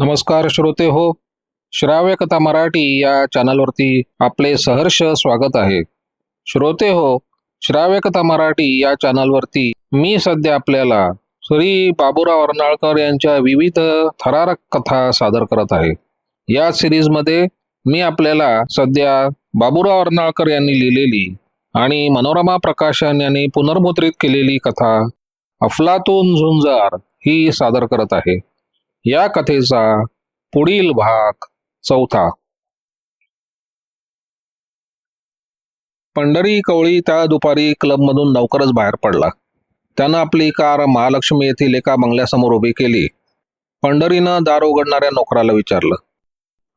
नमस्कार श्रोते हो श्राव्य कथा मराठी या चॅनलवरती आपले सहर्ष स्वागत आहे. श्रोते हो श्राव्य कथा मराठी या चॅनलवरती मी सध्या आपल्याला श्री बाबूराव अर्नाळकर यांच्या विविध थरारक कथा सादर करत आहे. या सिरीजमध्ये मी आपल्याला सध्या बाबूराव अर्नाळकर यांनी लिहिलेली आणि मनोरमा प्रकाशन यांनी पुनर्मुद्रित केलेली कथा अफलातून झुंजार ही सादर करत आहे. या कथेचा पुढील भाग चौथा. पंढरी कवळी त्या दुपारी क्लबमधून लवकरच बाहेर पडला. त्यानं आपली कार महालक्ष्मी येथील एका बंगल्यासमोर उभी केली. पंढरीनं दार उघडणाऱ्या नोकराला विचारलं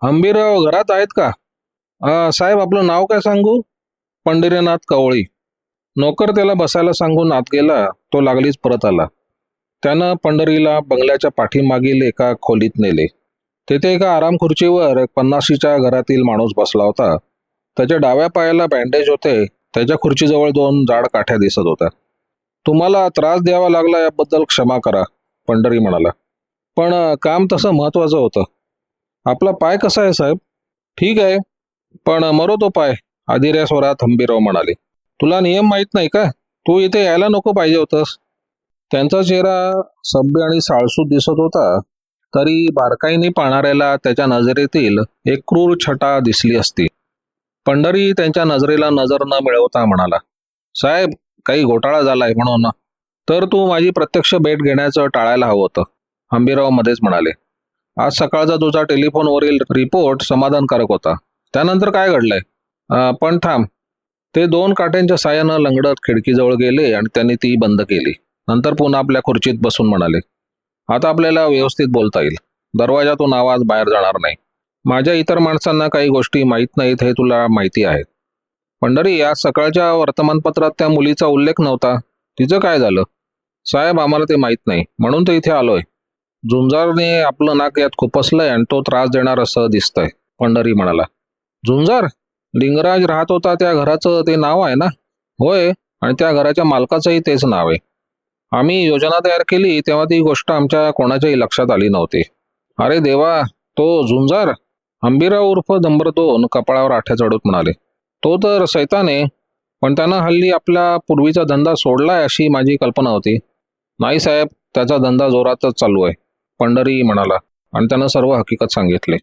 हंबीरराव घरात आहेत का? साहेब आपलं नाव काय सांगू? पंढरीनाथ कवळी. नोकर त्याला बसायला सांगून आत गेला तो लागलीच परत आला. त्यानं पंढरीला बंगल्याच्या पाठीमागील एका खोलीत नेले. तेथे एका आराम खुर्चीवर एक पन्नाशीच्या घरातील माणूस बसला होता. त्याच्या डाव्या पायाला बँडेज होते. त्याच्या खुर्चीजवळ दोन जाड काठ्या दिसत होत्या. तुम्हाला त्रास द्यावा लागला याबद्दल क्षमा करा पंढरी म्हणाला. पण काम तसं महत्वाचं होतं. आपला पाय कसा आहे साहेब? ठीक आहे. पण मरो तो पाय आदिऱ्या स्वरात हंबीराव म्हणाले. तुला नियम माहीत नाही का? तू इथे यायला नको पाहिजे होतंस. त्यांचा चेहरा सभ्य आणि साळसूत दिसत होता तरी बारकाईने पाहणाऱ्याला त्याच्या नजरेतील एक क्रूर छटा दिसली असती. पंढरी त्यांच्या नजरेला नजर न मिळवता म्हणाला साहेब काही घोटाळा झालाय म्हणून. तर तू माझी प्रत्यक्ष भेट घेण्याचं टाळायला हवं होतं. हंबीराव मध्येच म्हणाले आज सकाळचा तुझा टेलिफोनवरील रिपोर्ट समाधानकारक होता. त्यानंतर काय घडलंय? पण थांब. ते दोन काट्यांच्या सायानं लंगडत खिडकीजवळ गेले आणि त्यांनी ती बंद केली. नंतर पुन्हा आपल्या खुर्चीत बसून म्हणाले आता आपल्याला व्यवस्थित बोलता येईल. दरवाजातून आवाज बाहेर जाणार नाही. माझ्या इतर माणसांना काही गोष्टी माहीत नाहीत हे तुला माहिती आहे पंढरी आज सकाळच्या वर्तमानपत्रात त्या मुलीचा उल्लेख नव्हता. तिचं काय झालं? साहेब आम्हाला ते माहीत नाही. म्हणून तर इथे आलोय. झुंजारने आपलं नाक यात खुपसलंय आणि तो त्रास देणार असं दिसतंय. पंढरी म्हणाला झुंजार लिंगराज राहत होता त्या घराचं ते नाव आहे ना? होय आणि त्या घराच्या मालकाचंही तेच नाव आहे. आम्ही योजना तयार केली तेव्हा ती गोष्ट आमच्या कोणाच्याही लक्षात आली नव्हती. अरे देवा तो झुंजार? हंबीराव उर्फ नंबर दोन कपाळावर आठ्या चढत म्हणाले. तो तर सैतान आहे पण त्यानं हल्ली आपला पूर्वीचा धंदा सोडलाय अशी माझी कल्पना होती. नाही साहेब त्याचा धंदा जोरातच चालू आहे पंढरी म्हणाला आणि त्यानं सर्व हकीकत सांगितले.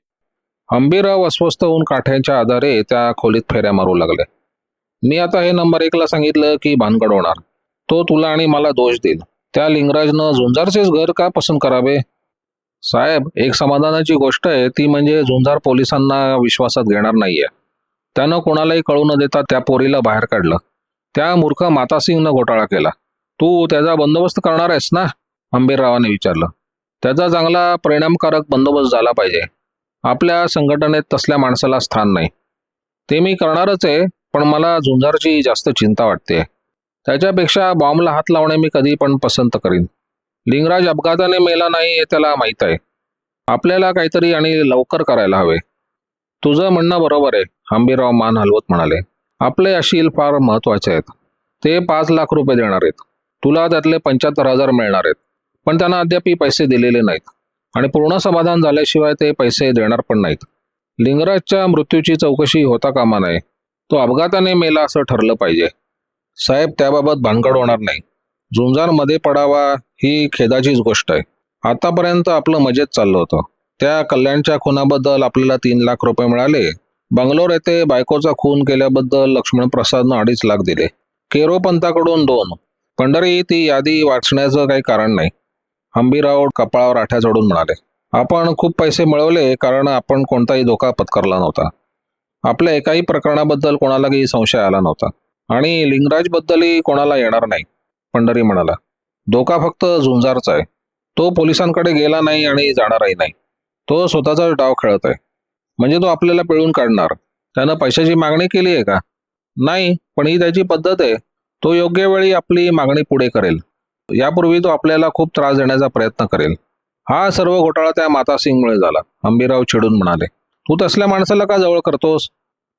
हंबीराव अस्वस्थ होऊन काठ्यांच्या आधारे त्या खोलीत फेऱ्या मारू लागले मी आता हे नंबर एकला सांगितलं की भानगड होणार. तो तुला आणि मला दोष देईल. त्या लिंगराजनं झुंजारचेच घर का पसंत करावे? साहेब एक समाधानाची गोष्ट आहे ती म्हणजे झुंजार पोलिसांना विश्वासात घेणार नाहीये. त्यानं कोणालाही कळू न देता त्या पोरीला बाहेर काढलं. त्या मूर्ख मातासिंगनं घोटाळा केला. तू त्याचा बंदोबस्त करणार आहेस ना? हंबीररावाने विचारलं. त्याचा चांगला परिणामकारक बंदोबस्त झाला पाहिजे. आपल्या संघटनेत तसल्या माणसाला स्थान नाही. ते मी करणारच आहे पण मला झुंजारची जास्त चिंता वाटते त्याच्यापेक्षा बॉम्बला हात लावणे मी कधी पण पसंत करीन. लिंगराज अपघाताने मेला नाही हे त्याला माहीत आहे. आपल्याला काहीतरी आणि लवकर करायला हवे. तुझं म्हणणं बरोबर आहे हंबीराव मान हलवत म्हणाले. आपले अशील फार महत्त्वाचे आहेत. ते पाच लाख रुपये देणार आहेत. तुला त्यातले पंच्याहत्तर हजार मिळणार आहेत. पण त्यांना अद्याप पैसे दिलेले नाहीत. आणि पूर्ण समाधान झाल्याशिवाय ते पैसे देणार पण नाहीत. लिंगराजच्या मृत्यूची चौकशी होता कामा नये. तो अपघाताने मेला असं ठरलं पाहिजे. साहेब त्याबाबत भानगड होणार नाही. झुंजारमध्ये पडावा ही खेदाचीच गोष्ट आहे. आतापर्यंत आपलं मजेत चाललं होतं. त्या कल्याणच्या खुनाबद्दल आपल्याला तीन लाख रुपये मिळाले. बंगलोर येथे बायकोचा खून केल्याबद्दल लक्ष्मण प्रसादनं अडीच लाख दिले. केरोपंताकडून दोन. पंढरी ती यादी वाचण्याचं काही कारण नाही. हंबीराव कपाळावर आठ्या चढून म्हणाले आपण खूप पैसे मिळवले कारण आपण कोणताही धोका पत्करला नव्हता. आपल्या एकाही प्रकरणाबद्दल कोणालाही संशय आला नव्हता. आणि लिंगराजबद्दलही कोणाला येणार नाही पंढरी म्हणाला. धोका फक्त झुंजारचा आहे. तो पोलिसांकडे गेला नाही आणि जाणारही नाही. तो स्वतःचा डाव खेळत आहे म्हणजे तो आपल्याला पिळून काढणार. त्यानं पैशाची मागणी केली आहे का? नाही पण ही त्याची पद्धत आहे. तो योग्य वेळी आपली मागणी पुढे करेल. यापूर्वी तो आपल्याला खूप त्रास देण्याचा प्रयत्न करेल. हा सर्व घोटाळा त्या माता सिंगमुळे झाला अंबीराव चिडून म्हणाले. तू तसल्या माणसाला का जवळ करतोस?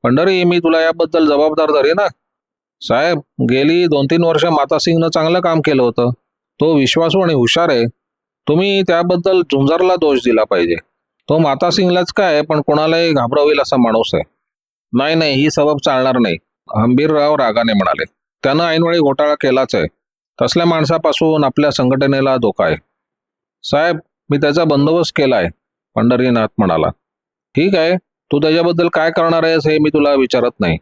पंढरी मी तुला याबद्दल जबाबदार धरे ना साहेब गेली दोन तीन वर्ष माता सिंगनं चांगलं काम केलं होतं. तो विश्वासू आणि हुशार आहे. तुम्ही त्याबद्दल झुंजारला दोष दिला पाहिजे. तो माता सिंगलाच काय पण कोणालाही घाबरवेल असा माणूस आहे. नाही नाही ही सबब चालणार नाही. हंबीरराव रागाने म्हणाले. त्यानं ऐनवेळी घोटाळा केलाच आहे. तसल्या माणसापासून आपल्या संघटनेला धोका आहे. साहेब मी त्याचा बंदोबस्त केलाय पंढरीनाथ म्हणाला. ठीक आहे तू त्याच्याबद्दल काय करणार आहेस हे मी तुला विचारत नाही.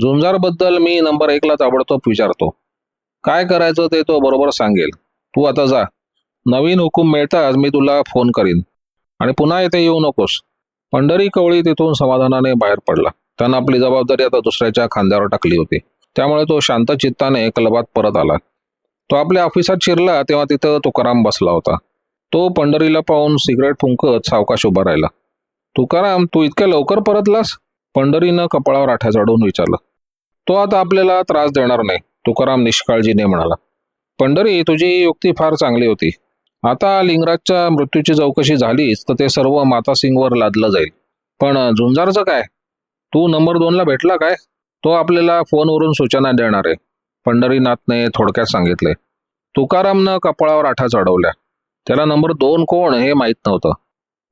झुंजारबद्दल मी नंबर एकला ताबडतोब विचारतो. काय करायचं ते तो बरोबर सांगेल. तू आता जा. नवीन हुकूम मिळताच मी तुला फोन करीन. आणि पुन्हा येथे येऊ नकोस. पंढरी कवळी तिथून समाधानाने बाहेर पडला. त्यानं आपली जबाबदारी आता दुसऱ्याच्या खांद्यावर टाकली होती. त्यामुळे तो शांत चित्ताने क्लबात परत आला. तो आपल्या ऑफिसात शिरला तेव्हा तिथं तुकाराम बसला होता. तो पंढरीला पाहून सिगरेट फुंकत सावकाश उभा राहिला. तुकाराम तू इतक्या लवकर परतलास? पंढरीनं कपाळावर आठ्या चढवून विचारलं तो आता आपल्याला त्रास देणार नाही तुकाराम निष्काळजीने म्हणाला. पंढरी तुझी युक्ती फार चांगली होती. आता लिंगराजच्या मृत्यूची चौकशी झालीच तर ते सर्व माता सिंगवर लादलं जाईल. पण झुंजारचं काय? तू नंबर दोनला भेटला काय? तो आपल्याला फोनवरून सूचना देणार आहे. पंढरीनाथने थोडक्यात सांगितले. तुकारामनं कपाळावर आठा चढवल्या त्याला नंबर दोन कोण हे माहीत नव्हतं.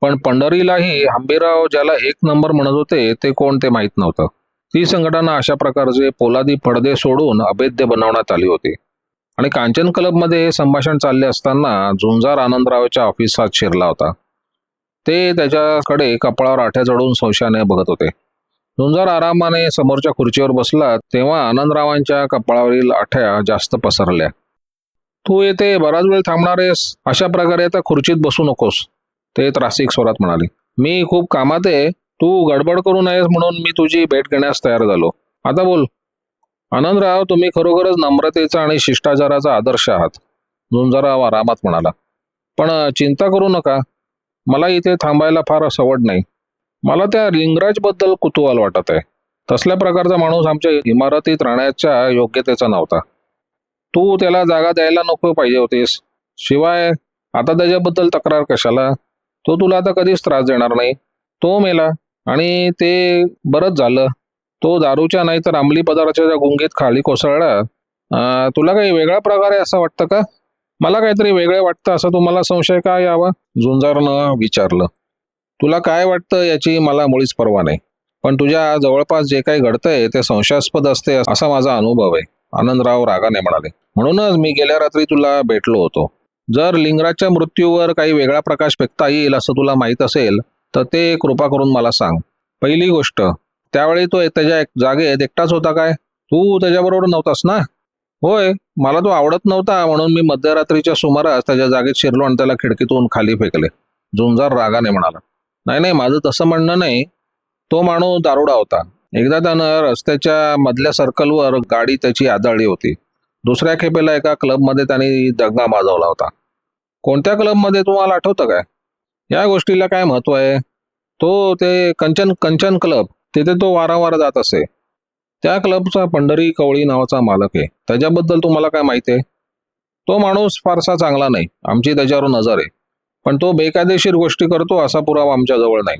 पण पंढरीलाही हंबीराव ज्याला एक नंबर म्हणत होते ते कोण ते माहीत नव्हतं. ती संघटना अशा प्रकारचे पोलादी पडदे सोडून अभेद्य बनवण्यात आली होती. आणि कांचन क्लबमध्ये हे संभाषण चालले असताना झुंजार आनंदरावच्या ऑफिसात शिरला होता. ते त्याच्याकडे कपाळावर आठ्या चढून संशयाने बघत होते. झुंजार आरामाने समोरच्या खुर्चीवर बसला तेव्हा आनंदरावांच्या कपाळावरील आठ्या जास्त पसरल्या. तू येथे बराच वेळ थांबणार आहेस? अशा प्रकारे आता खुर्चीत बसू नकोस. ते त्रासिक स्वरात म्हणाले मी खूप कामात आहे तू गडबड करू नयेस म्हणून मी तुझी भेट घेण्यास तयार झालो. आता बोल. आनंदराव तुम्ही खरोखरच नम्रतेचा आणि शिष्टाचाराचा आदर्श आहात. झुंजराव आरामात म्हणाला पण चिंता करू नका. मला इथे थांबायला फार सवड नाही. मला त्या लिंगराजबद्दल कुतूहल वाटत आहे. तसल्या प्रकारचा माणूस आमच्या इमारतीत राहण्याच्या योग्यतेचा नव्हता. तू त्याला जागा द्यायला नको पाहिजे होतीस. शिवाय आता त्याच्याबद्दल तक्रार कशाला? तो तुला आता कधीच त्रास देणार नाही. तो मेला आणि ते बरंच झालं. तो दारूच्या नाही तर अंमली पदार्थाच्या गुंगीत खाली कोसळला. तुला काही वेगळा प्रकार आहे असं वाटतं का? मला काहीतरी वेगळं वाटतं असं तुम्हाला संशय का यावा? झुंजारनं विचारलं. तुला काय वाटतं याची मला मुळीच पर्वा नाही. पण तुझ्या जवळपास जे काही घडतंय ते संशयास्पद असते असा माझा अनुभव आहे. आनंदराव रागाने म्हणाले. म्हणूनच मी गेल्या रात्री तुला भेटलो होतो. जर लिंगराजच्या मृत्यूवर काही वेगळा प्रकाश फेकता येईल असं तुला माहीत असेल तर ते कृपा करून मला सांग. पहिली गोष्ट त्यावेळी तो त्याच्या एक जागेत एकटाच होता काय? तू त्याच्याबरोबर नव्हतास ना? होय मला तो आवडत नव्हता म्हणून मी मध्यरात्रीच्या सुमारास त्याच्या जागेत शिरलो आणि त्याला खिडकीतून खाली फेकले. झुंजार रागाने म्हणाला नाही नाही माझं तसं म्हणणं नाही. तो माणूस दारुडा होता. एकदा त्यानं रस्त्याच्या मधल्या सर्कलवर गाडी त्याची आदळली होती. दुसऱ्या खेपेला एका क्लबमध्ये त्यांनी दंगा माजवला होता. कोणत्या क्लबमध्ये तुम्हाला आठवतं काय? या गोष्टीला काय महत्त्व आहे? तो ते कंचन कंचन क्लब तिथे तो वारंवार जात असे. त्या क्लबचा पंढरी कवळी नावाचा मालक आहे. त्याच्याबद्दल तुम्हाला काय माहिती आहे? तो माणूस फारसा चांगला नाही. आमची त्याच्यावर नजर आहे. पण तो बेकायदेशीर गोष्टी करतो असा पुरावा आमच्या जवळ नाही.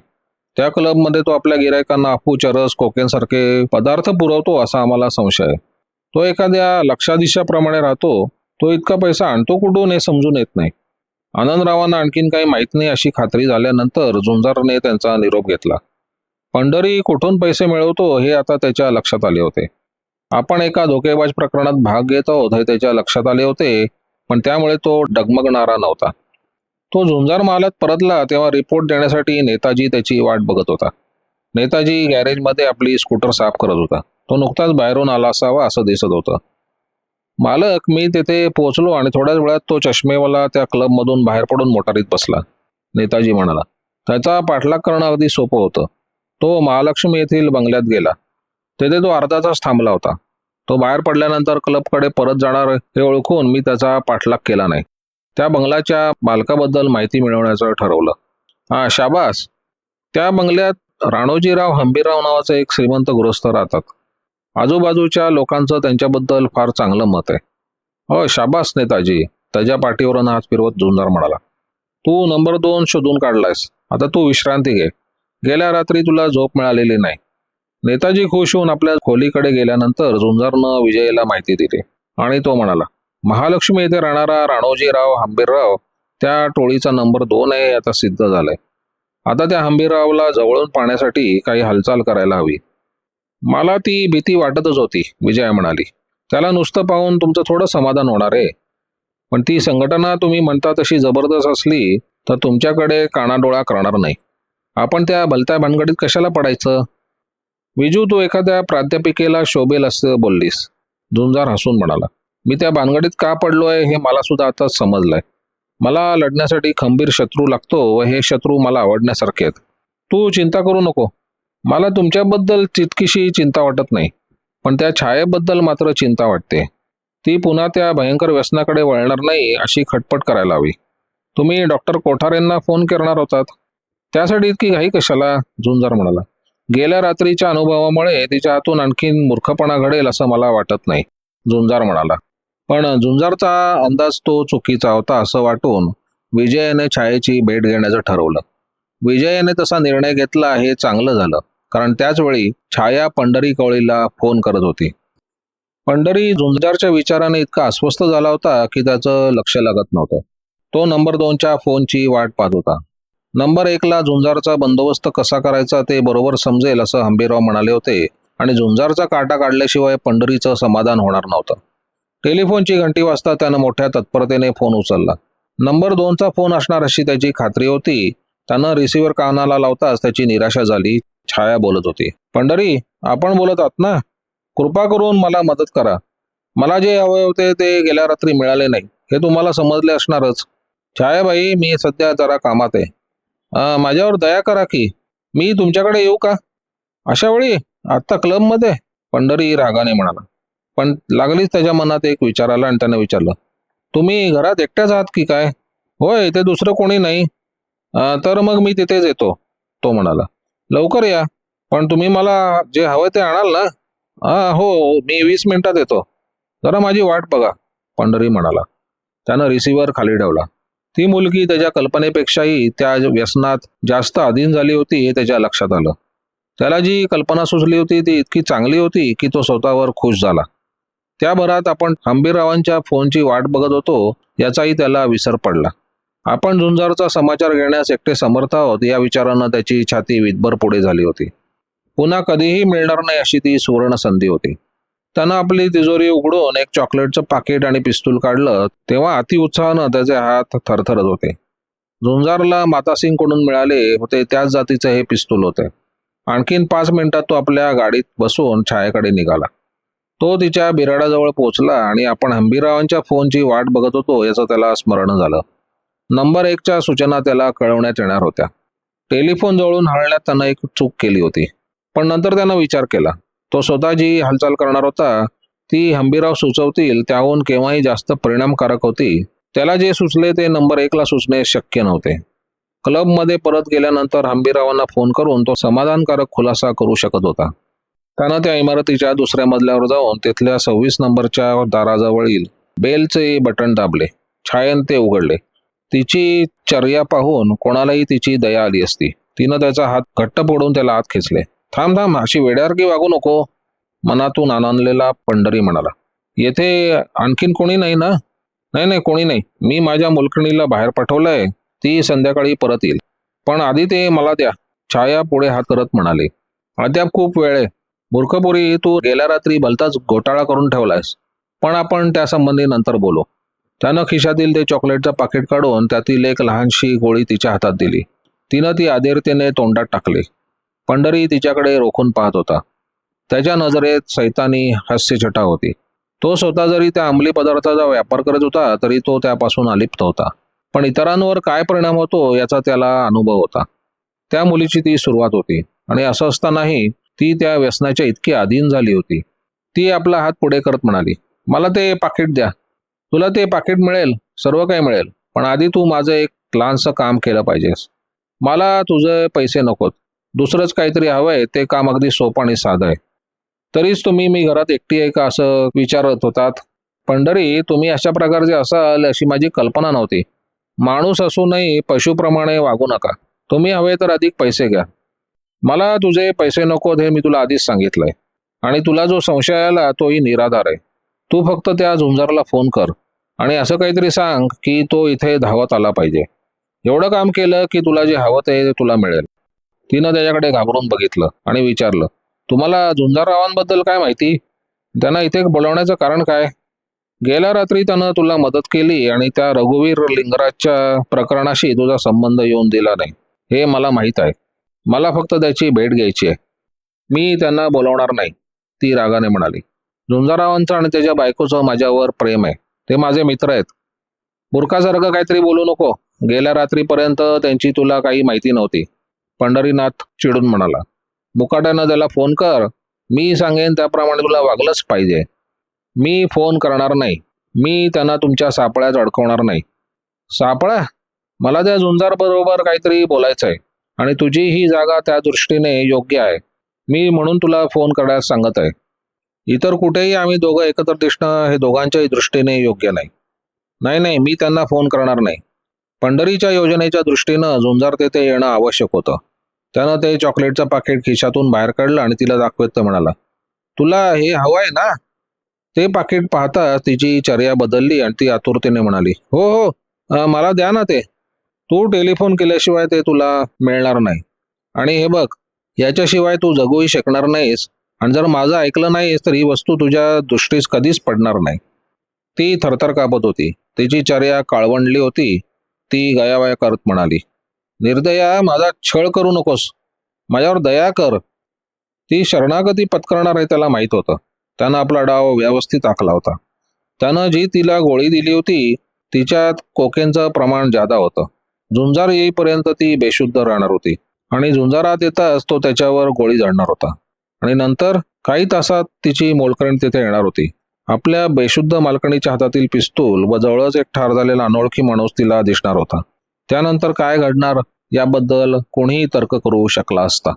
त्या क्लबमध्ये तो आपल्या गिरायकांना अफू चरस कोकेनसारखे पदार्थ पुरवतो असा आम्हाला संशय आहे. तो एखाद्या लक्षाधीशाप्रमाणे राहतो तो इतका पैसा आणतो कुठून हे समजून येत नाही. आनंदरावांना आणखीन काही माहीत नाही अशी खात्री झाल्यानंतर झुंजारने त्यांचा निरोप घेतला. पंढरी कुठून पैसे मिळवतो हे आता त्याच्या लक्षात आले होते. आपण एका धोकेबाज प्रकरणात भाग घेत आहोत हे त्याच्या लक्षात आले होते पण त्यामुळे तो डगमगणारा नव्हता. तो झुंजार मालात परतला तेव्हा रिपोर्ट देण्यासाठी नेताजी त्याची वाट बघत होता. नेताजी गॅरेजमध्ये आपली स्कूटर साफ करत होता. तो नुकताच बाहेरून आला असावा असं दिसत होतं. मालक मी तिथे पोहोचलो आणि थोड्याच वेळात तो चष्मेवाला त्या क्लबमधून बाहेर पडून मोटारीत बसला. नेताजी म्हणाला त्याचा पाठलाग करणं अगदी सोपं होतं. तो महालक्ष्मी येथील बंगल्यात गेला. तेथे तो अर्धा तास थांबला होता. तो बाहेर पडल्यानंतर क्लबकडे परत जाणार हे ओळखून मी त्याचा पाठलाग केला नाही. त्या बंगल्याच्या मालकाबद्दल माहिती मिळवण्याचं ठरवलं. हा शाबास. त्या बंगल्यात राणोजीराव हंबीराव नावाचे एक श्रीमंत गृहस्थ राहतात. आजूबाजूच्या लोकांचं त्यांच्याबद्दल फार चांगलं मत आहे. हो शाबास नेताजी. त्याच्या पाठीवरून हात फिरवत जुंजार म्हणाला. तू नंबर दोन शोधून काढलायस. आता तू विश्रांती घे. गेल्या रात्री तुला झोप मिळालेली नाही. नेताजी खुश होऊन आपल्या खोलीकडे गेल्यानंतर झुंजारनं विजयला माहिती दिली आणि तो म्हणाला महालक्ष्मी येथे राहणारा राणोजीराव हंबीरराव त्या टोळीचा नंबर दोन आहे. आता सिद्ध झालाय. आता त्या हंबीररावला जवळून पाहण्यासाठी काही हालचाल करायला हवी. मला ती भीती वाटतच होती विजया म्हणाली. त्याला नुसतं पाहून तुमचं थोडं समाधान होणार आहे. पण ती संघटना तुम्ही म्हणता तशी जबरदस्त असली तर तुमच्याकडे कानाडोळा करणार नाही. आपण त्या भलत्या भानगडीत कशाला पडायचं? विजू तू एखाद्या प्राध्यापिकेला शोभेल असं बोललीस. झुंजार हसून म्हणाला. मी त्या भानगडीत का पडलोय हे मला सुद्धा आता समजलंय. मला लढण्यासाठी खंबीर शत्रू लागतो व हे शत्रू मला आवडण्यासारखे आहेत. तू चिंता करू नको. मला तुमच्याबद्दल तितकीशी चिंता वाटत नाही पण त्या छायेबद्दल मात्र चिंता वाटते. ती पुन्हा त्या भयंकर व्यसनाकडे वळणार नाही अशी खटपट करायला हवी. तुम्ही डॉक्टर कोठारेंना फोन करणार होतात. त्यासाठी इतकी घाई कशाला? झुंजार म्हणाला. गेल्या रात्रीच्या अनुभवामुळे तिच्या हातून आणखीन मूर्खपणा घडेल असं मला वाटत नाही झुंजार म्हणाला. पण झुंजारचा अंदाज तो चुकीचा होता असं वाटून विजयाने छायेची भेट घेण्याचं ठरवलं. विजयाने तसा निर्णय घेतला हे चांगलं झालं. कारण त्याच वेळी छाया पंढरी कवळीला फोन करत होती. पंढरी झुंजारच्या विचाराने इतका अस्वस्थ झाला होता की त्याचं लक्ष लागत नव्हतं. तो नंबर दोनच्या फोनची वाट पाहत होता. नंबर एकला झुंजारचा बंदोबस्त कसा करायचा ते बरोबर समजेल असं हंबीरराव म्हणाले होते आणि झुंजारचा काटा काढल्याशिवाय पंढरीचं समाधान होणार नव्हतं. टेलिफोनची घंटी वाजता त्यानं मोठ्या तत्परतेने फोन उचलला. नंबर दोनचा फोन असणार अशी त्याची खात्री होती. त्यानं रिसिव्हर कानाला लावताच त्याची निराशा झाली. छाया बोलत होती. पंढरी आपण बोलत आहात ना? कृपा करून मला मदत करा. मला जे हवे होते ते गेल्या रात्री मिळाले नाही. हे तुम्हाला समजले असणारच. छायाबाई मी सध्या जरा कामात आहे. माझ्यावर दया करा की. मी तुमच्याकडे येऊ का? अशा वेळी आत्ता क्लबमध्ये? पंढरी रागाने म्हणाला. पण लागलीच त्याच्या मनात एक विचार आला आणि त्याने विचारलं तुम्ही घरात एकट्याच आहात की काय? होय ते दुसरं कोणी नाही. तर मग मी तिथेच येतो तो म्हणाला. लवकर या. पण तुम्ही मला जे हवं ते आणाल ना? हा हो मी वीस मिनिटात येतो. जरा माझी वाट बघा पंढरी म्हणाला. त्यानं रिसिव्हर खाली ठेवला. ती मुलगी त्याच्या कल्पनेपेक्षाही त्या व्यसनात जास्त अधीन झाली होती हे त्याच्या लक्षात आलं. त्याला जी कल्पना सुचली होती ती इतकी चांगली होती की तो स्वतःवर खुश झाला. त्या भरात आपण हंबीररावांच्या फोनची वाट बघत होतो याचाही त्याला विसर पडला. आपण झुंजारचा समाचार घेण्यास एकटे समर्थ आहोत या विचारानं त्याची छाती विदभर पुढे झाली होती. पुन्हा कधीही मिळणार नाही अशी ती सुवर्ण संधी होती. त्यानं आपली तिजोरी उघडून एक चॉकलेटचं पाकिट आणि पिस्तूल काढलं तेव्हा अतिउत्साहानं त्याचे हात थरथरत होते. झुंजारला मातासिंगकडून मिळाले होते त्याच जातीचे हे पिस्तूल होते. आणखीन पाच मिनिटात तो आपल्या गाडीत बसून छायेकडे निघाला. तो तिच्या बिराडाजवळ पोहोचला आणि आपण हंबीरावांच्या फोनची वाट बघत होतो याचं त्याला स्मरण झालं. नंबर एकच्या सूचना त्याला कळवण्यात येणार होत्या. टेलिफोन जवळून हळण्यात त्यानं एक चूक केली होती. पण नंतर त्यानं विचार केला. तो स्वतः जी हालचाल करणार होता ती हंबीराव सुचवतील त्याहून केव्हाही जास्त परिणामकारक होती. त्याला जे सुचले ते नंबर एकला सुचणे शक्य नव्हते. क्लबमध्ये परत गेल्यानंतर हंबीरावांना फोन करून तो समाधानकारक खुलासा करू शकत होता. त्यानं त्या इमारतीच्या दुसऱ्या मजल्यावर जाऊन तिथल्या सव्वीस नंबरच्या दाराजवळील बेलचे बटन दाबले. छायन ते उघडले. तिची चर्या पाहून कोणालाही तिची दया आली असती. तिनं त्याचा हात घट्ट पकडून त्याला आत खेचले. थांब थांब अशी वेड्यासारखी वागू नको मनातून आनंदलेला पंढरी म्हणाला. येथे आणखीन कोणी नाही ना? नाही नाही कोणी नाही. मी माझ्या मुलकणीला बाहेर पाठवलंय. ती संध्याकाळी परत येईल. पण आधी ते मला द्या. छाया पुढे हात करत म्हणाले. अद्याप खूप वेळ आहे. मूर्खपुरी तू गेल्या रात्री भलताच घोटाळा करून ठेवलायस. पण आपण त्यासंबंधी नंतर बोलू. त्यानं खिशातील ते चॉकलेटचं पाकिट काढून त्यातील एक लहानशी गोळी तिच्या हातात दिली. तिनं ती आदिरतेने तोंडात टाकली. पंढरी तिच्याकडे रोखून पाहत होता. त्याच्या नजरेत सैतानी हास्यछटा होती. तो स्वतः जरी त्या अंमली पदार्थाचा व्यापार करत होता तरी तो त्यापासून अलिप्त होता. पण इतरांवर काय परिणाम होतो याचा त्याला अनुभव होता. त्या मुलीची ती सुरुवात होती आणि असं असतानाही ती त्या व्यसनाच्या इतकी अधीन झाली होती. ती आपला हात पुढे करत म्हणाली मला ते पाकिट द्या. तुला ते पाकिट मिळेल सर्व काही मिळेल पण आधी तू माझं एक लहानसं काम केलं पाहिजेस. मला तुझे पैसे नकोत. दुसरंच काहीतरी हवंय ते काम अगदी सोपं आणि साधं आहे. तरीच तुम्ही मी घरात एकटी आहे का असं विचारत होतात. पंढरी तुम्ही अशा प्रकारचे असाल अशी माझी कल्पना नव्हती. माणूस असूनही पशुप्रमाणे वागू नका. तुम्ही हवे तर अधिक पैसे घ्या. मला तुझे पैसे नकोत हे मी तुला आधीच सांगितलंय. आणि तुला जो संशय आला तोही निराधार आहे. तू फक्त त्या झुंजारला फोन कर. आणि असं काहीतरी सांग की तो इथे धावत आला पाहिजे. एवढं काम केलं की तुला जे हवं ते तुला मिळेल. तिनं त्याच्याकडे घाबरून बघितलं आणि विचारलं तुम्हाला झुंजाररावांबद्दल काय माहिती? त्यांना इथे बोलवण्याचं कारण काय? गेल्या रात्री त्यानं तुला मदत केली आणि त्या रघुवीर लिंगराजच्या प्रकरणाशी तुझा संबंध येऊन दिला नाही. हे मला माहीत आहे. मला फक्त त्याची भेट घ्यायची आहे. मी त्यांना बोलवणार नाही ती रागाने म्हणाली. झुंजारावांचं आणि त्याच्या बायकोचं माझ्यावर प्रेम आहे. ते माझे मित्र आहेत. बुरखासारखं काहीतरी बोलू नको. गेल्या रात्रीपर्यंत त्यांची तुला काही माहिती नव्हती. पंढरीनाथ चिडून म्हणाला मुकाट्यानं त्याला फोन कर. मी सांगेन त्याप्रमाणे तुला वागलंच पाहिजे. मी फोन करणार नाही. मी त्यांना तुमच्या सापळ्यात अडकवणार नाही. सापळा? मला त्या झुंजार बरोबर काहीतरी बोलायचं आहे आणि तुझी ही जागा त्या दृष्टीने योग्य आहे. मी म्हणून तुला फोन करण्यास सांगत आहे. इतर कुठेही आम्ही दोघं एकत्र दिसणं हे दोघांच्याही दृष्टीने योग्य नाही. नाही नाही मी त्यांना फोन करणार नाही. पंढरीच्या योजनेच्या दृष्टीनं झुंजार तेथे येणं आवश्यक होतं. त्यानं ते चॉकलेटचं पाकिट खिशातून बाहेर काढलं आणि तिला दाखवत म्हणाला तुला हे हवं आहे ना? ते पाकिट पाहता तिची चर्या बदलली आणि ती आतुरतेने म्हणाली हो हो मला द्या ना ते. तू टेलिफोन केल्याशिवाय ते तुला मिळणार नाही. आणि हे बघ याच्याशिवाय तू जगूही शकणार नाहीस. आणि जर माझं ऐकलं नाही तर ही वस्तू तुझ्या दृष्टीस कधीच पडणार नाही. ती थरथर कापत होती. तिची चर्या काळवंडली होती. ती गयावया करत म्हणाली निर्दया माझा छळ करू नकोस. माझ्यावर दया कर. ती शरणागती पत्करणार आहे त्याला माहीत होतं. त्यानं आपला डाव व्यवस्थित आखला होता. त्यानं जी तिला गोळी दिली होती तिच्यात कोकेनचं प्रमाण जादा होतं. झुंजार येईपर्यंत ती बेशुद्ध राहणार होती. आणि झुंजारात येताच तो त्याच्यावर गोळी झाडणार होता. आणि नंतर काही तासात तिची मोलकरण तिथे येणार होती. आपल्या बेशुद्ध मालकणीच्या हातातील पिस्तूल व जवळच एक ठार झालेला अनोळखी माणूस तिला दिसणार होता. त्यानंतर काय घडणार याबद्दल कोणीही तर्क करू शकला असता.